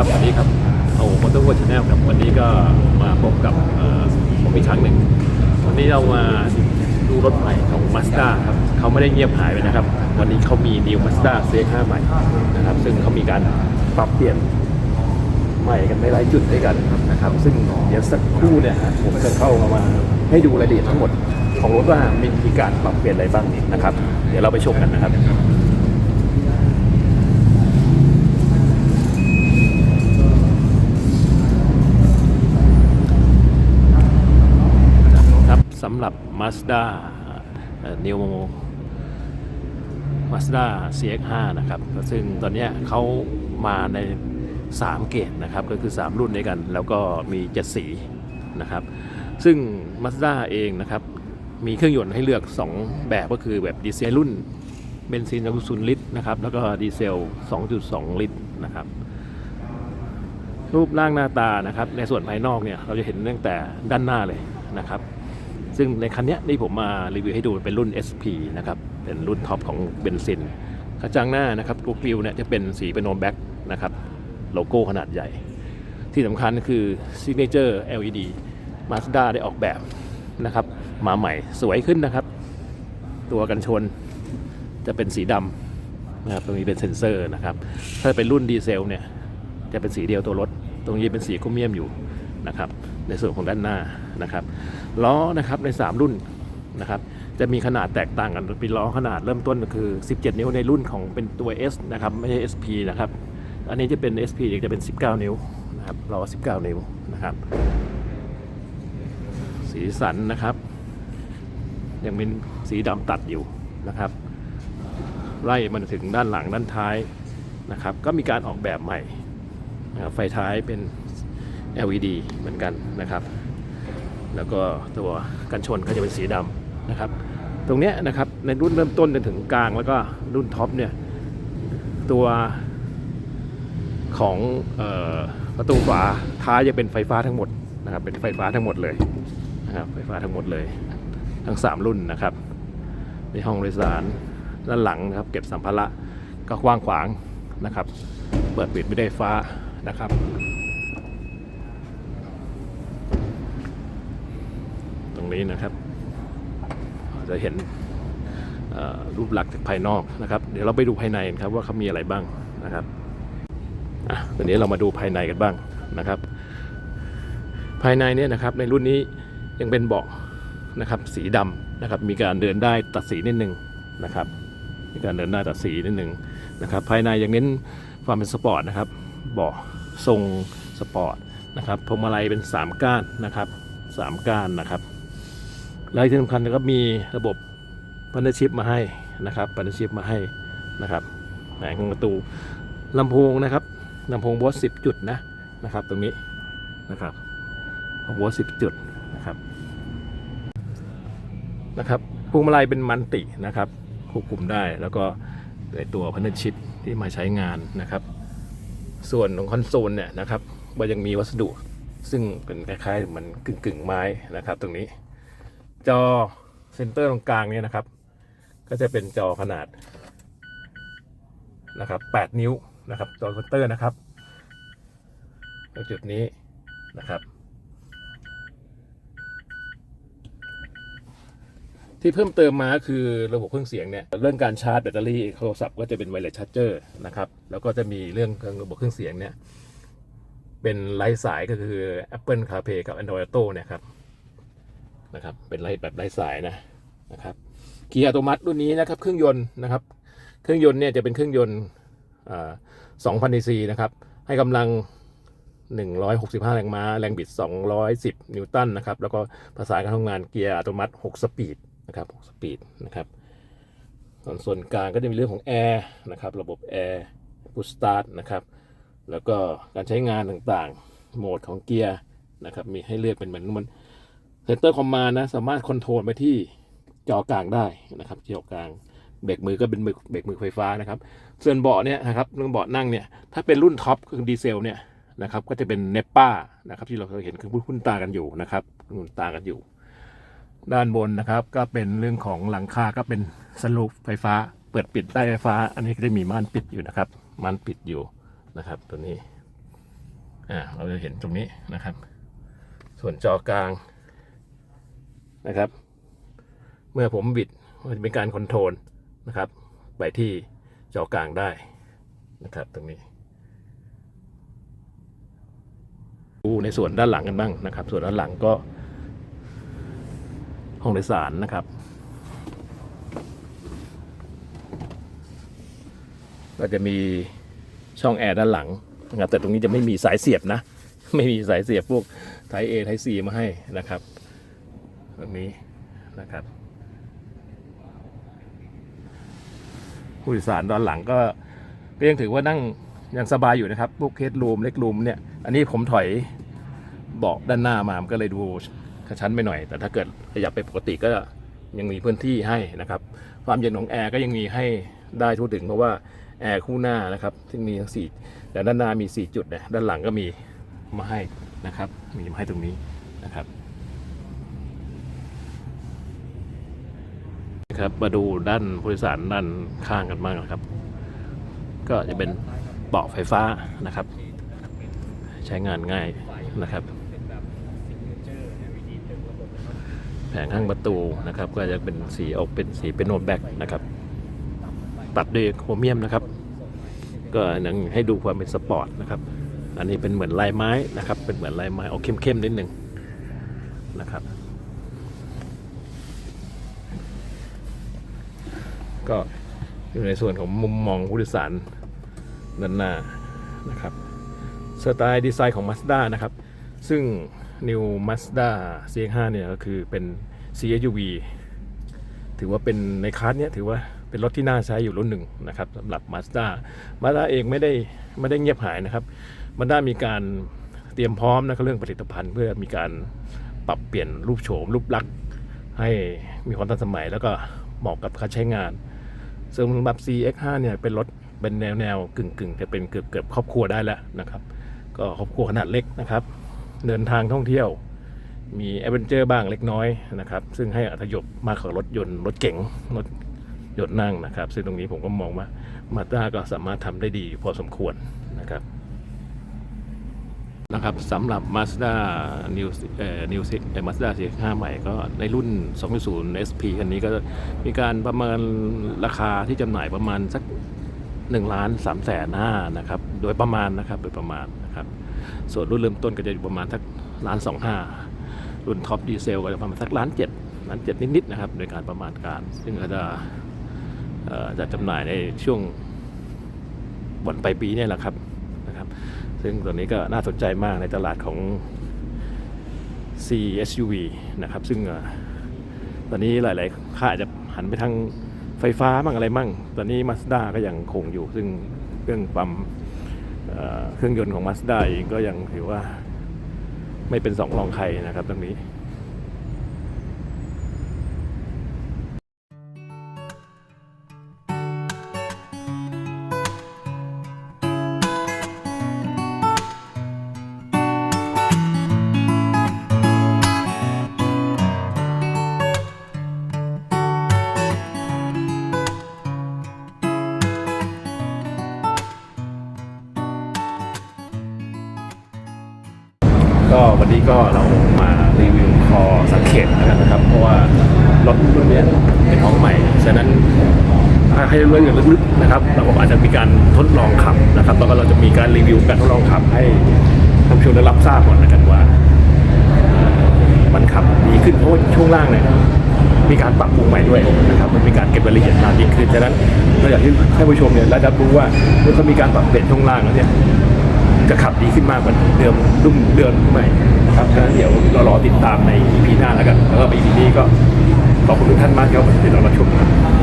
ครับสวัสดีครับโอ้มอเตอร์วอชแนลครับวันนี้ก็มาพบกับผมอีกครั้งหนึ่งวันนี้เรามาดูรถใหม่ของ Mazda ครับเขาไม่ได้เงียบหายไปนะครับ วันนี้เขามี New Mazda CX-5 ใหม่นะครับ ซึ่งเขามีการปรับเปลี่ยนใหม่กันไม่หลายจุดด้วยกันนะครับ ซึ่งเดี๋ยวสักครู่เนี่ยฮะผมจะเข้ามาให้ดูรายละเอียดทั้งหมด ของรถว่ามีการปรับเปลี่ยนอะไรบ้างนะครับ เดี๋ยวเราไปชมกันนะครับ Mazda เอ่อ Neo Mazda CX-5 นะครับซึ่งตอนนี้เขามาใน 3 เกรดนะครับก็คือ 3 รุ่นด้วยกัน แล้วก็มี 7 สีนะครับ ซึ่ง Mazda เองนะครับ มีเครื่องยนต์ให้เลือก 2 แบบก็คือแบบดีเซลรุ่นเบนซิน2.0ลิตรนะครับ แล้วก็ดีเซล 2.2 ลิตรนะครับ รูปร่างหน้าตานะครับ ในส่วนภายนอกเนี่ย เราจะเห็นตั้งแต่ด้านหน้าเลยนะครับ ซึ่งในคันนี้ที่ผมมารีวิวให้ดูเป็นรุ่น SP นะครับ เป็นรุ่นท็อปของเบนซินกระจังหน้านะครับตัวกริวเนี่ยจะเป็นสีเป็นโนแบ็กนะครับโลโก้ขนาดใหญ่ ที่สำคัญคือ Signature LED Mazda ได้ออกแบบนะครับ มาใหม่สวยขึ้นนะครับ ตัวกันชนจะเป็นสีดำนะครับตรงนี้เป็นเซนเซอร์นะครับ ถ้าเป็นรุ่นดีเซลเนี่ยจะเป็นสีเดียวตัวรถ ตรงนี้เป็นสีโครเมียมอยู่นะครับ ในส่วนของด้านหน้านะครับล้อนะครับใน 3 รุ่นนะครับจะมีขนาดแตกต่างกันเป็นล้อขนาดเริ่มต้นก็คือ 17 นิ้วในรุ่นของเป็นตัว S นะครับไม่ใช่ SP นะครับอันนี้จะเป็น SP อีกจะเป็น 19 นิ้วนะครับล้อ 19 นิ้วนะครับสีสันนะครับ ยังเป็นสีดำตัดอยู่นะครับไล่มันถึงด้านหลังด้านท้ายนะครับ ก็มีการออกแบบใหม่นะครับไฟท้ายเป็น LED เหมือนกันนะครับ แล้วก็ตัวกันชนก็จะเป็นสีดำนะครับ ตรงเนี้ยนะครับในรุ่นเริ่มต้นจนถึงกลางแล้วก็รุ่นท็อปเนี่ยตัวของออประตูฝาท้ายจะเป็นไฟฟ้าทั้งหมดนะครับเป็นไฟฟ้าทั้งหมดเลยนะครับไฟฟ้าทั้งหมดเลย ทั้ง 3 รุ่นนะครับในห้องโดยสารด้านหลังนะครับ เก็บสัมภาระก็กว้างขวางนะครับ เปิดปิดไม่ได้ฟ้านะครับ รงนี้นะครับ จะเห็นรูปลักษณ์จากภายนอกนะครับ เดี๋ยวเราไปดูภายในนครับว่าเขามีอะไรบ้างนะครับอะตอนนี้เรามาดูภายในกันบ้างนะครับ ภายในเนี่ยนะครับในรุ่นนี้ยังเป็นเบาะนะครับสีดำนะครับ มีการเดินได้ตัดสีนิดนึงนะครับ มีการเดินได้ตัดสีนิดนึงนะครับ ภายในยังเน้นความเป็นสปอร์ตนะครับเบาะทรงสปอร์ตนะครับพวงมาลัยเป็น 3 ก้านนะครับ 3 ก้านนะครับ และที่สำคัญก็มีระบบพันธชิพมาให้นะครับพันธชิพมาให้นะครับแผงของประตูลำโพงนะครับลำโพงบอส10จุดนะนะครับ ตรงนี้นะครับบอส10จุดนะครับนะครับพวงมาลัยเป็นมันตินะครับควบคุมได้แล้วก็ในตัวพันธชิพที่มาใช้งานนะครับ ส่วนของคอนโซลเนี่ยนะครับก็ยังมีวัสดุซึ่งเป็นคล้ายๆเหมือนกึ่งกึ่งๆไม้นะครับ ตรงนี้ จอเซนเตอร์ตรงกลางเนี่ยนะครับ ก็จะเป็นจอขนาดนะครับ 8 นิ้วนะครับจอเซนเตอร์นะครับตรงจุดนี้นะครับ ที่เพิ่มเติมมาคือระบบเครื่องเสียงเนี่ยเรื่องการชาร์จแบตเตอรี่โทรศัพท์ก็จะเป็นไวเลสชาร์จเจอร์นะครับแล้วก็จะมีเรื่องระบบเครื่องเสียงเนี่ยเป็นไร้สายก็คือ Apple CarPlay กับ Android Auto เนี่ยครับ นะครับ เป็นไร้แบบไร้สายนะนะครับเกียร์อัตโนมัติรุ่นนี้นะครับเครื่องยนต์นะครับ เครื่องยนต์เนี่ยจะเป็นเครื่องยนต์อ่า2,000 cc นะครับ ให้กำลัง 165 แรงม้า แรงบิด 210 นิวตันนะครับ แล้วก็ภาษาการทำงานเกียร์อัตโนมัติ 6 สปีดนะครับ 6 สปีดนะครับ ส่วนส่วนกลางก็จะมีเรื่องของแอร์นะครับ ระบบแอร์พุชสตาร์ทนะครับ แล้วก็การใช้งานต่างๆ โหมดของเกียร์นะครับ มีให้เลือกเป็นเหมือนมัน เซนเตอร์คอมมานนะสามารถคอนโทรลไปที่จอกลางได้นะครับจอกลางเบรกมือก็เป็นเบรกเบรกมือไฟฟ้านะครับ ส่วนเบาะเนี่ยนะครับเรื่องเบาะนั่งเนี่ยถ้าเป็นรุ่นท็อปคือดีเซลเนี่ยนะครับก็จะเป็นเนปป้านะครับที่เราเคยเห็นคือคุ้นตากันอยู่นะครับคุ้นตากันอยู่ ด้านบนนะครับก็เป็นเรื่องของหลังคาก็เป็นสลูปไฟฟ้า เปิดปิดได้ไฟฟ้า อันนี้ก็จะมีม่านปิดอยู่นะครับม่านปิดอยู่นะครับตัวนี้อ่าเราจะเห็นตรงนี้นะครับ ส่วนจอกลาง นะครับ เมื่อผมบิดมันจะเป็นการคอนโทรลนะครับ ไปที่จอกลางได้นะครับ ตรงนี้ดูในส่วนด้านหลังกันบ้างนะครับ ส่วนด้านหลังก็ห้องโดยสารนะครับ ก็จะมีช่องแอร์ด้านหลังนะครับแต่ตรงนี้จะไม่มีสายเสียบนะ ไม่มีสายเสียบพวกไทย A ไทย C มาให้นะครับ ตรงนี้นะครับ ผู้โดยสารด้านหลังก็ก็ยังถือว่านั่งยังสบายอยู่นะครับพวกเคสรูมเล็กรูมเนี่ย อันนี้ผมถอยเบาะด้านหน้ามามันก็เลยดูกระชั้นไปหน่อย แต่ถ้าเกิดขยับไปปกติก็ยังมีพื้นที่ให้นะครับ ความเย็นของแอร์ก็ยังมีให้ได้ทั่วถึงเพราะว่าแอร์คู่หน้านะครับ ซึ่งมีทั้งสี่แต่ด้านหน้ามี 4 จุดนะด้านหลังก็มีมาให้นะครับ มีมาให้ตรงนี้นะครับ นะครับ มาดูด้านผู้โดยสารด้านข้างกันบ้างนะครับ ก็จะเป็นเบาะไฟฟ้านะครับ ใช้งานง่ายนะครับ แผงข้างประตูนะครับ ก็จะเป็นสีออกเป็นสีเป็นโนแบ็กนะครับ ตัดด้วยโครเมียมนะครับ ก็ยังให้ดูความเป็นสปอร์ตนะครับ อันนี้เป็นเหมือนลายไม้นะครับ เป็นเหมือนลายไม้ออกเข้มๆนิดหนึ่งนะครับ ก็อยู่ในส่วนของมุมมองผู้โดยสารด้านหน้านะครับสไตล์ดีไซน์ของ Mazda นะครับ ซึ่ง New Mazda CX-5 เนี่ยก็คือเป็น CSUV ถือว่าเป็นในคลาสเนี้ยถือว่าเป็นรถที่น่าใช้อยู่รุ่นหนึ่งนะครับสำหรับ Mazda Mazda เองไม่ได้ไม่ได้เงียบหายนะครับ Mazda มีการเตรียมพร้อมนะครับเรื่องผลิตภัณฑ์ เพื่อมีการปรับเปลี่ยนรูปโฉมรูปลักษณ์ให้มีความทันสมัยแล้วก็เหมาะกับการใช้งาน ซึ่งสำหรับ CX5 เนี่ยเป็นรถเป็นแนวแนวกึ่งกึ่งจะเป็นเกือบเกือบครอบครัวได้แล้วนะครับ ก็ครอบครัวขนาดเล็กนะครับ เดินทางท่องเที่ยว มีแอดเวนเจอร์บ้างเล็กน้อยนะครับ ซึ่งให้อัธยบมากกว่ารถยนต์รถเก๋งรถยนต์นั่งนะครับ ซึ่งตรงนี้ผมก็มองว่ามาต้าก็สามารถทำได้ดีพอสมควรนะครับ นะครับสำหรับ Mazda New เอ่อ New เอ่อ Mazda CX-5 ใหม่ก็ในรุ่น 2.0 SP คันนี้ก็มีการประเมินราคาที่จำหน่ายประมาณสัก1ล้าน3แสนห้านะครับ โดยประมาณนะครับโดยประมาณนะครับ ส่วนรุ่นเริ่มต้นก็จะอยู่ประมาณสักล้านสองห้ารุ่นท็อปดีเซลก็จะประมาณสักล้านเจ็ดล้านเจ็ดนิดๆนะครับ โดยการประมาณการ ซึ่งก็จะจะจำหน่ายในช่วงวันปลายปีนี่แหละครับ ซึ่งตัวนี้ก็น่าสนใจมากในตลาดของ CSUV นะครับ ซึ่งตอนนี้หลาย ๆ ค่ายอาจจะหันไปทางไฟฟ้ามั่งอะไรมั่ง ตอนนี้ Mazda ก็ยังคงอยู่ ซึ่งเครื่องปั๊มเเครื่องยนต์ของ Mazda เองก็ยังถือว่าไม่เป็นสองรองใครนะครับตรงนี้ ก็เรามารีวิวคอสังเกตนะครับ เพราะว่ารถรุ่นนี้เป็นของใหม่ ฉะนั้นให้เรื่องอย่างลึกๆนะครับเราก็อาจจะมีการทดลองขับนะครับ แล้วก็เราจะมีการรีวิวการทดลองขับให้ท่านผู้ชมได้รับทราบก่อนนะครับว่า มันขับดีขึ้นเพราะว่าช่วงล่างเนี่ยมีการปรับปรุงใหม่ด้วยนะครับมันมีการเก็บรายละเอียดมากยิ่งขึ้นฉะนั้นเราอยากให้ให้ผู้ชมเนี่ยได้รับรู้ว่าเมื่อเขามีการปรับเปลี่ยนช่วงล่างแล้วเนี่ยจะขับดีขึ้นมากกว่าเดิมรุ่มเดือนใหม่ นะครับฉะนั้นเดี๋ยวเรารอติดตามใน EP หน้าแล้วกันแล้วก็ EP นี้ก็ขอบคุณทุกท่านมากครับที่เรารับชมครับ